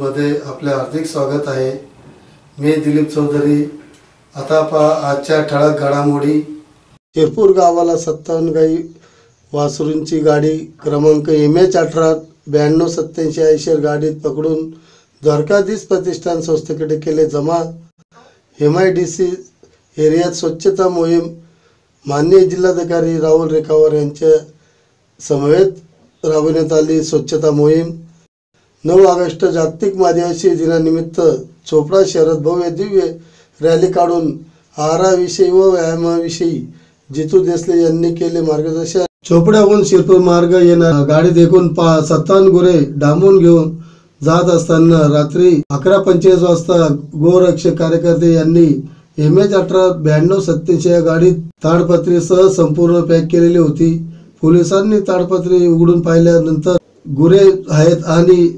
न्यूजमध्ये आपले हार्दिक स्वागत आहे. मी दिलीप चौधरी. आता पहा आजच्या ठळक घडामोडी. शिरपूर गावाला सत्तावन्न गाई वासरूंची गाडी क्रमांक एम एच अठरा ब्याण्णव सत्याऐंशी ऐंशी गाडीत पकडून द्वारकाधीश प्रतिष्ठान संस्थेकडे केले जमा. एम आय डी सी एरियात स्वच्छता मोहीम माननीय जिल्हाधिकारी राहुल रेखावर यांच्या समवेत राबवण्यात आली स्वच्छता मोहीम. नऊ ऑगस्ट जागतिक आदिवासी दिनानिमित्त चोपडा शहरात भव्य दिव्य रॅली काढून आहाराविषयी व व्यायामाविषयी जितू देसले यांनी केले मार्गदर्शन. चोपड्याहून शिरपूर मार्ग येणार गाडीत देखून पा सत्तान गुरे डांबून घेऊन जात असताना रात्री अकरा पंचेचाळीस वाजता गोरक्षक कार्यकर्ते यांनी एम एच अठरा ब्याण्णव सत्याऐंशी या गाडीत ताडपत्रीसह संपूर्ण पॅक केलेली होती. पोलिसांनी ताडपत्री उघडून पाहिल्यानंतर गुरे आहेत आणि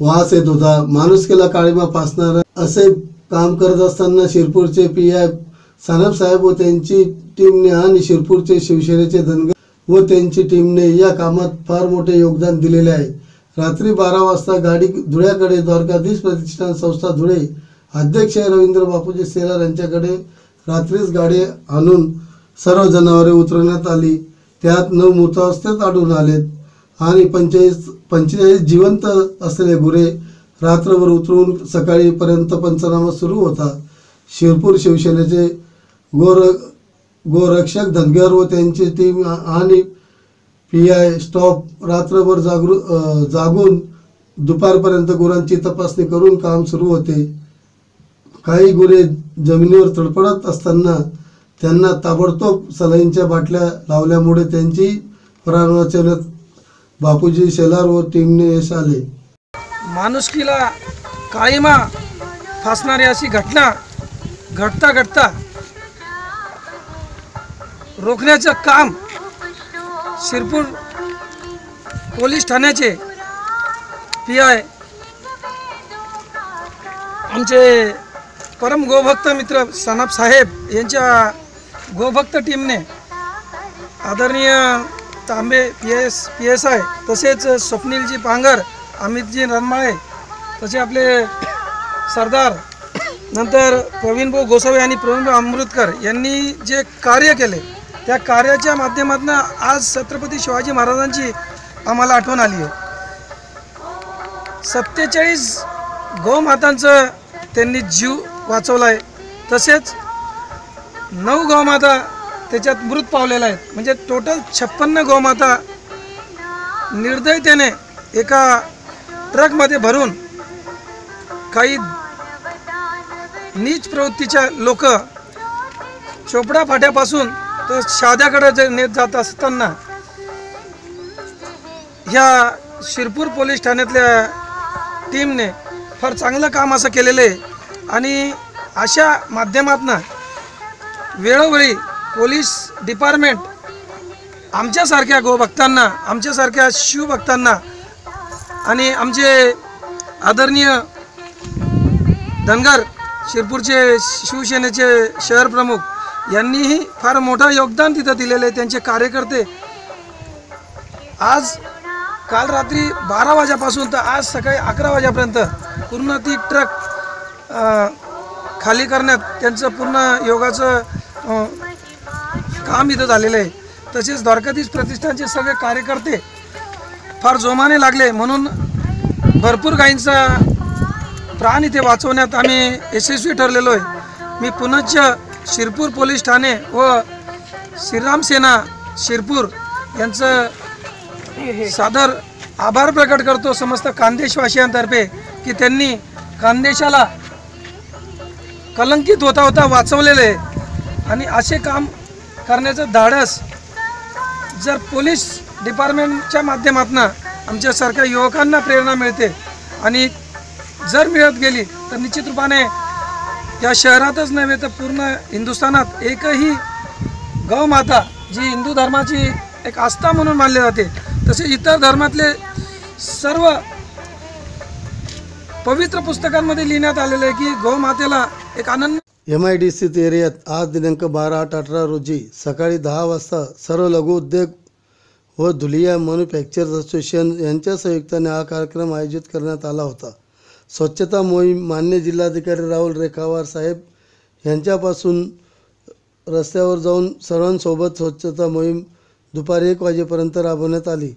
वास येत होता. माणुसकीला काळीमा फासणार असे काम करत असताना शिरपूरचे पी आय सानप साहेब व त्यांची टीमने आणि शिरपूरचे शिवसेनेचे धनगर व त्यांची टीमने या कामात फार मोठे योगदान दिलेले आहे. रात्री बारा वाजता गाडी धुळ्याकडे द्वारकाधीश प्रतिष्ठान संस्था धुळे अध्यक्ष रवींद्र बापूजी सेरार यांच्याकडे रात्रीच गाडी आणून सर्व जनावरे उतरवण्यात आली. त्यात नऊ मृतावस्थेत आढळून आलेत. आणि पंचेचाळीस पंचेचाळीस जिवंत असलेले गुरे रात्रभर उतरून सकाळीपर्यंत पंचनामा सुरू होता. शिरपूर शिवसेनेचे गोर गोरक्षक धनगर व त्यांची टीम आणि पी आय स्टॉप रात्रभर जागृ जागून दुपारपर्यंत गुरांची तपासणी करून काम सुरू होते. काही गुरे जमिनीवर तडफडत असताना त्यांना ताबडतोब सलाईंच्या बाटल्या लावल्यामुळे त्यांची प्राण वाचवण्यात बापूजी शेलार व टीमने यश आले. माणुसकीला काळीमा फासणारी अशी घटना घडता घडता रोखण्याचं काम शिरपूर पोलीस ठाण्याचे पी आय आमचे परम गोभक्त मित्र सनाब साहेब यांच्या गोभक्त टीमने आदरणीय Tambe P S P S I तसेच स्वप्नीलजी पांगर अमितजी रनमाळे तसे आपले सरदार नंतर प्रवीणभाऊ गोसावे गोसावी आणि प्रवीणभाऊ अमृतकर यांनी जे कार्य केले त्या कार्याच्या माध्यमातून आज छत्रपती शिवाजी महाराजांची आम्हाला आठवण आली आहे. सत्तेचाळीस गौमातांचं त्यांनी जीव वाचवला आहे तसेच नऊ गौमाता त्याच्यात मृत पावलेल्या आहेत म्हणजे टोटल छप्पन्न गोमाता निर्दयतेने एका ट्रकमध्ये भरून काही नीच प्रवृत्तीच्या लोक चोपडा फाट्यापासून तर साध्याकडे जे नेत जात असताना ह्या शिरपूर पोलीस ठाण्यातल्या टीमने फार चांगलं काम असं केलेलं आहे. आणि अशा माध्यमातून वेळोवेळी पोलीस डिपार्टमेंट आमच्यासारख्या गोभक्तांना आमच्यासारख्या शिवभक्तांना आणि आमचे आदरणीय धनगर शिरपूरचे शिवसेनेचे शहर प्रमुख यांनीही फार मोठं योगदान तिथं दिलेलं आहे. त्यांचे कार्यकर्ते आज काल रात्री बारा वाजेपासून तर आज सकाळी अकरा वाजेपर्यंत पूर्ण ती ट्रक खाली करण्यात त्यांचं पूर्ण योगाचं काम इथं झालेलं आहे. तसेच द्वारकाधीश प्रतिष्ठानचे सगळे कार्यकर्ते फार जोमाने लागले. म्हणून भरपूर गायींचा प्राण इथे वाचवण्यात आम्ही यशस्वी ठरलेलो आहे. मी पुनश्च शिरपूर पोलीस ठाणे व श्रीराम सेना शिरपूर यांचं सादर आभार प्रकट करतो समस्त खानदेशवासियांतर्फे की त्यांनी खानदेशाला कलंकित होता होता वाचवलेले आणि असे काम करण्याचं धाडस जर पोलीस डिपार्टमेंटच्या माध्यमातून आमच्यासारख्या युवकांना प्रेरणा मिळते आणि जर मिळत गेली तर निश्चित रूपाने या शहरातच नव्हे तर पूर्ण हिंदुस्थानात एकही गौमाता जी हिंदू धर्माची एक आस्था म्हणून मानली जाते तसे इतर धर्मातले सर्व पवित्र पुस्तकांमध्ये लिहिण्यात आलेलं आहे की गौमातेला एक आनंद एम आय डी सी एरियात आज दिनांक बारा आठ अठरा रोजी सकाळी दहा वाजता सर्व लघु उद्योग व धुलिया मॅन्युफॅक्चर्स असोसिएशन यांच्या संयुक्ताने हा कार्यक्रम आयोजित करण्यात आला होता. स्वच्छता मोहीम मान्य जिल्हाधिकारी राहुल रेखावार साहेब यांच्यापासून रस्त्यावर जाऊन सर्वांसोबत स्वच्छता मोहीम दुपारी एक वाजेपर्यंत राबवण्यात आली.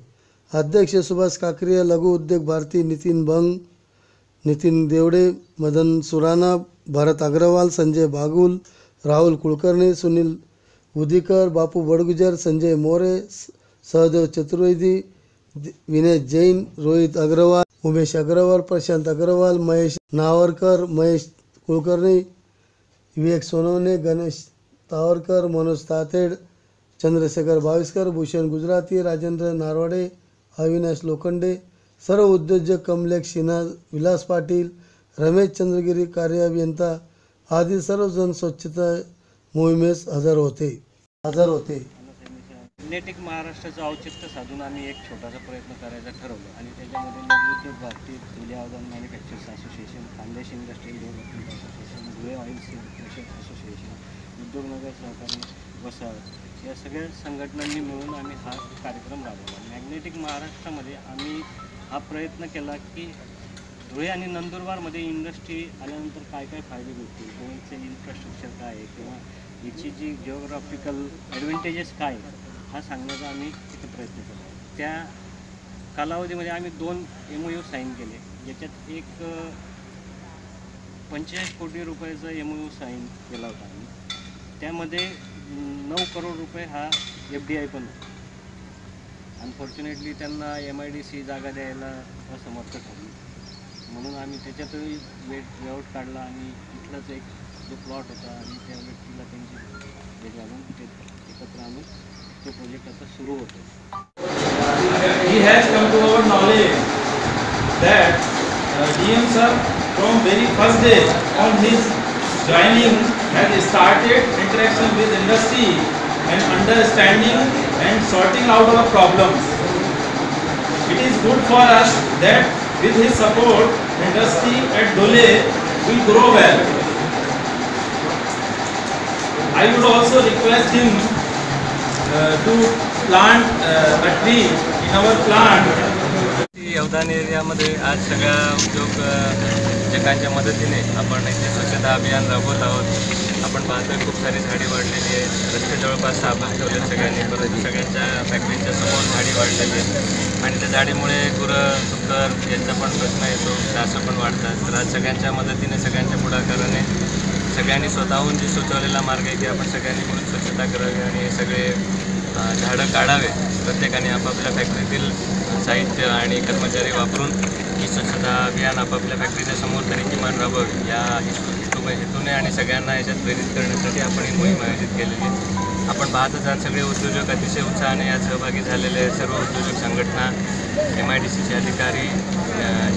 अध्यक्ष सुभाष काकरिया लघु उद्योग भारती नितीन भंग नितीन देवडे मदन सुराणा भरत अग्रवाल संजय बागुल राहुल कुलकर्णी सुनील उदिकर बापू बडगुजर संजय मोरे स- सहदेव चतुर्वेदी विनेश विनय जैन रोहित अग्रवाल उमेश अग्रवाल प्रशांत अग्रवाल महेश नावरकर महेश कुलकर्णी विवेक सोनवणे गणेश तावरकर मनोज तातेड चंद्रशेखर भाविस्कर भूषण गुजराती राजेंद्र नारवाडे अविनाश लोखंडे सर्व उद्योजक कमलेश सिन्हा विलास पाटील रमेश चंद्रगिरी कार्य अभियंता आदी सर्वजण स्वच्छता मोहिमेस हजर होते. हजर होते. मॅग्नेटिक महाराष्ट्राचं औचित्य साधून आम्ही एक छोटासा प्रयत्न करायचा ठरवलं आणि त्याच्यामध्ये Laghu Udyog Bharati Dhule manufacturers association Khandesh industrial development association Dhule oil traders association Udyognagar सहकारी वसाहत या सगळ्या संघटनांनी मिळून आम्ही हा कार्यक्रम राबवला. मॅग्नेटिक महाराष्ट्रामध्ये आम्ही हा प्रयत्न केला की धुळे आणि नंदुरबारमध्ये इंडस्ट्री आल्यानंतर काय काय फायदे भेटतील? किंवा इथलं इन्फ्रास्ट्रक्चर काय आहे किंवा याची जी जिओग्राफिकल ॲडव्हान्टेजेस काय आहे, हा सांगण्याचा आम्ही इथे प्रयत्न केला त्या कालावधीमध्ये आम्ही दोन एम ओ यू साईन केले. ज्याच्यात एक पंचेचाळीस कोटी रुपयाचा एम ओ यू साईन केला होता आम्ही. त्यामध्ये नऊ करोड रुपये हा एफ डी आय पण अनफॉर्च्युनेटली त्यांना एम आय डी सी जागा द्यायला असमर्थ ठरली. म्हणून आम्ही त्याच्यातही वेट लेआउट काढला आणि इथलाच एक जो प्लॉट होता आणि त्या व्यक्तीला त्यांची भेट लागून ते एकत्र आणून तो प्रोजेक्ट आता सुरू होतो. He has come to our knowledge that D M sir from very first day on his joining with industry and understanding and sorting out of it is good us that with his support industry at Dole will grow well. I would also request him uh, to plant uh, a tree in our plant अवधान एरियामध्ये आज सगळ्या उद्योग जगांच्या मदतीने आपण इथे स्वच्छता अभियान राबवत आहोत आपण पाहतोय खूप सारी झाडी वाढलेली आहे रस्ते जवळपास साबण ठेवले सगळ्यांनी. परत सगळ्यांच्या फॅक्टरीच्या समोर झाडी वाढलेली आहे आणि त्या झाडीमुळे गुरं सुकर यांचा पण प्रश्न येतो. डासं पण वाढतात. तर आज सगळ्यांच्या मदतीने सगळ्यांच्या पुढाकाराने सगळ्यांनी स्वतःहून जे सुचवलेला मार्ग आहे की आपण सगळ्यांनी मिळून स्वच्छता करावी आणि हे सगळे झाडं काढावे. प्रत्येकाने आपापल्या फॅक्टरीतील साहित्य आणि कर्मचारी वापरून ही स्वच्छता अभियान आपापल्या फॅक्टरीच्या समोर तरी किमान राबवावी. या हेतू हेतूने आणि सगळ्यांना याच्यात प्रेरित करण्यासाठी आपण ही मोहीम आयोजित केलेली आहे. आपण पाहतच आहात सगळे उद्योजक अतिशय उत्साहाने यात सहभागी झालेले आहेत. सर्व उद्योजक संघटना एम आय डी सीचे अधिकारी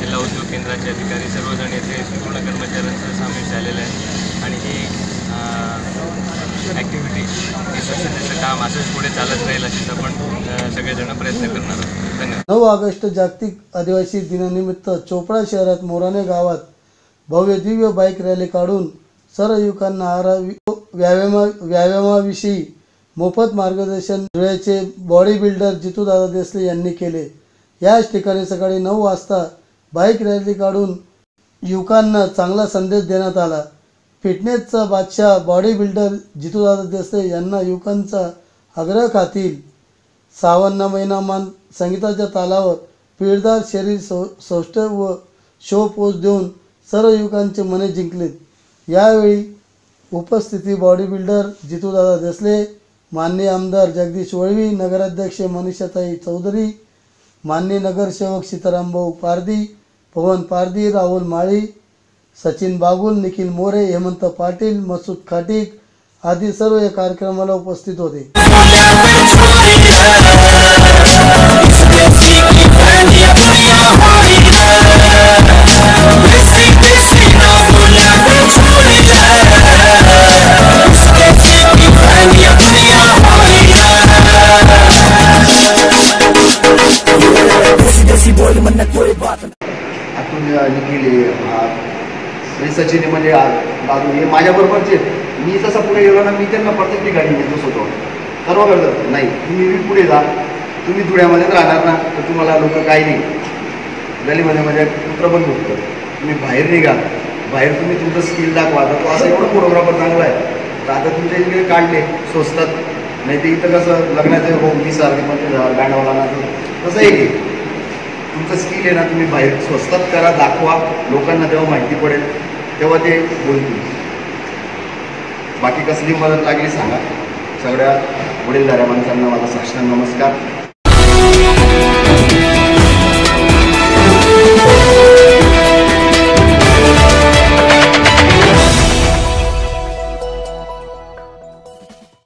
जिल्हा उद्योग केंद्राचे अधिकारी सर्वजण येथे पूर्ण कर्मचाऱ्यांचं सामील झालेलं आहे आणि ही ॲक्टिव्हिटी ही स्वच्छतेचं काम असंच पुढे चालत राहील अशीच आपण सगळेजण प्रयत्न करणार. आहोत धन्यवाद. नऊ ऑगस्ट जागतिक आदिवासी दिनानिमित्त चोपडा शहरात मोराने गावात भव्य दिव्य बाईक रॅली काढून सर्व युवकांना आरा व्यायामा व्यायामाविषयी मोफत मार्गदर्शन धुळ्याचे बॉडी बिल्डर जितूदादा देसले यांनी केले. याच ठिकाणी सकाळी नऊ वाजता बाईक रॅली काढून युवकांना चांगला संदेश देण्यात आला. फिटनेसचा बादशाह बॉडी बिल्डर जितूदादा देसले यांना युवकांचा आग्रह खातील. सावन्न महिनामान संगीताच्या तालावर पीळदार शरीर सौ सौष्ठव व शो पोज देऊन सर्व युवकांचे मने जिंकलेत. यावेळी उपस्थिती बॉडी बिल्डर जितूदादा देसले माननीय आमदार जगदीश वळवी नगराध्यक्ष मनीषाताई चौधरी माननीय नगरसेवक सीतारामभाऊ पारदी पवन पारदी राहुल माळी सचिन बागुल निखिल मोरे हेमंत पाटील मसूद खाटीक आदी सर्व या कार्यक्रमाला उपस्थित होते Yeah. सचिन आहे म्हणजे आ- बाजू हे माझ्याबरोबरचे मी जसं पुढे गेलो ना मी त्यांना प्रत्येक ठिकाणी नेतो स्वतः सर्व करतात नाही तुम्ही मी पुढे जा. तुम्ही धुळ्यामध्येच राहणार ना तर तुम्हाला लोक काही नाही. गलीमध्ये माझ्या कुत्र पण झोपतं तुम्ही बाहेर निघा. बाहेर तुम्ही तुमचं स्किल दाखवा. तर तो असं एवढं फोटोग्राफर चांगला आहे. तर आता तुमच्या इकडे काढले स्वस्तात नाही ते इथं कसं लग्नाचं हो मी सारखे पण पंचवीस ना तसं एक आहे. तुमचं स्किल आहे ना तुम्ही बाहेर स्वस्तात करा दाखवा. लोकांना तेव्हा माहिती पडेल तेव्हा ते बोलतील. बाकी कसली मदत लागली सांगा. सगळ्या वडीलधाऱ्या माणसांना माझा साष्टांग नमस्कार.